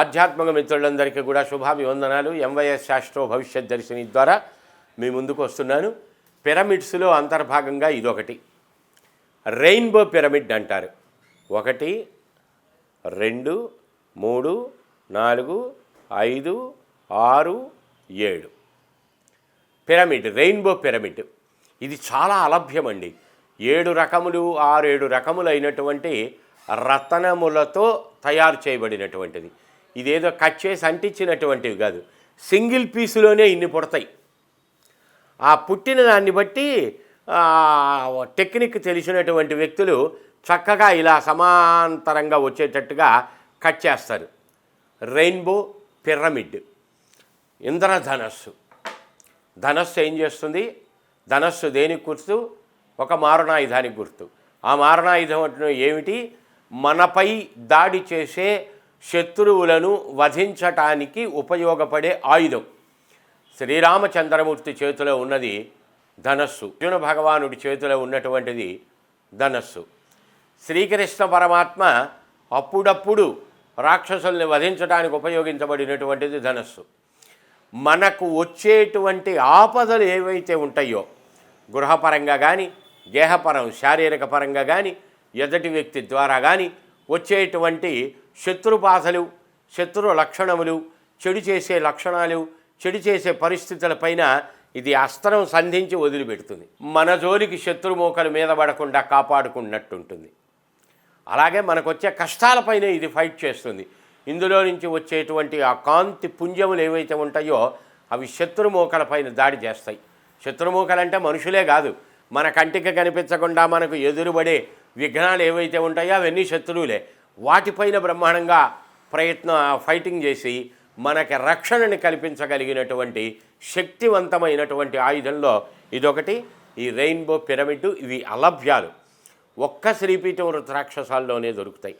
ఆధ్యాత్మిక మిత్రులందరికీ కూడా శుభాభివందనాలు. ఎంవైఎస్ శాస్త్రో భవిష్యత్ దర్శిని ద్వారా మీ ముందుకు వస్తున్నాను. పిరమిడ్స్లో అంతర్భాగంగా ఇదొకటి. రెయిన్బో పిరమిడ్ అంటారు. ఒకటి రెండు మూడు నాలుగు ఐదు ఆరు ఏడు. Pyramid rainbow pyramid. ఇది చాలా అలభ్యమండి. ఏడు రకములు ఆరు ఏడు రకములైనటువంటి రతనములతో తయారు చేయబడినటువంటిది. ఇదేదో కట్ చేసి అంటించినటువంటివి కాదు. సింగిల్ పీసులోనే ఇన్ని పుడతాయి. ఆ పుట్టిన దాన్ని బట్టి టెక్నిక్ తెలిసినటువంటి వ్యక్తులు చక్కగా ఇలా సమాంతరంగా వచ్చేటట్టుగా కట్ చేస్తారు. రెయిన్బో పిరమిడ్ ఇంద్రధనస్సు. ధనస్సు ఏం చేస్తుంది? ధనస్సు దేనికి గుర్తు? ఒక మారణాయుధానికి గుర్తు. ఆ మారణాయుధం అంటే ఏమిటి మనపై దాడి చేసే శత్రువులను వధించటానికి ఉపయోగపడే ఆయుధం. శ్రీరామచంద్రమూర్తి చేతిలో ఉన్నది ధనస్సు. అర్జున భగవానుడి చేతిలో ఉన్నటువంటిది ధనస్సు. శ్రీకృష్ణ పరమాత్మ అప్పుడప్పుడు రాక్షసుల్ని వధించడానికి ఉపయోగించబడినటువంటిది ధనస్సు. మనకు వచ్చేటువంటి ఆపదలు ఏవైతే ఉంటాయో గృహపరంగా కానీ దేహపరం శారీరక పరంగా కానీ ఎదటి వ్యక్తి ద్వారా కానీ వచ్చేటువంటి శత్రుబాధలు శత్రు లక్షణములు చెడు చేసే లక్షణాలు చెడు చేసే పరిస్థితులపైన ఇది అస్త్రం సంధించి వదిలిపెడుతుంది. మన జోలికి శత్రుమోకలు మీద పడకుండా కాపాడుకున్నట్టుంటుంది. అలాగే మనకు వచ్చే కష్టాలపైన ఇది ఫైట్ చేస్తుంది. ఇందులో నుంచి వచ్చేటువంటి ఆ కాంతి పుంజములు ఏవైతే ఉంటాయో అవి శత్రుమూకలపైన దాడి చేస్తాయి. శత్రుమూకలంటే మనుషులే కాదు. మన కంటికి కనిపించకుండా మనకు ఎదురుబడే విఘ్నాలు ఏవైతే ఉంటాయో అవన్నీ శత్రువులే. వాటిపైన బ్రహ్మాండంగా ప్రయత్న ఫైటింగ్ చేసి మనకి రక్షణని కల్పించగలిగినటువంటి శక్తివంతమైనటువంటి ఆయుధంలో ఇదొకటి. ఈ రెయిన్బో పిరమిడ్ ఇవి అలభ్యాలు. ఒక్క శ్రీపీఠం రుద్రాక్షసాల్లోనే దొరుకుతాయి.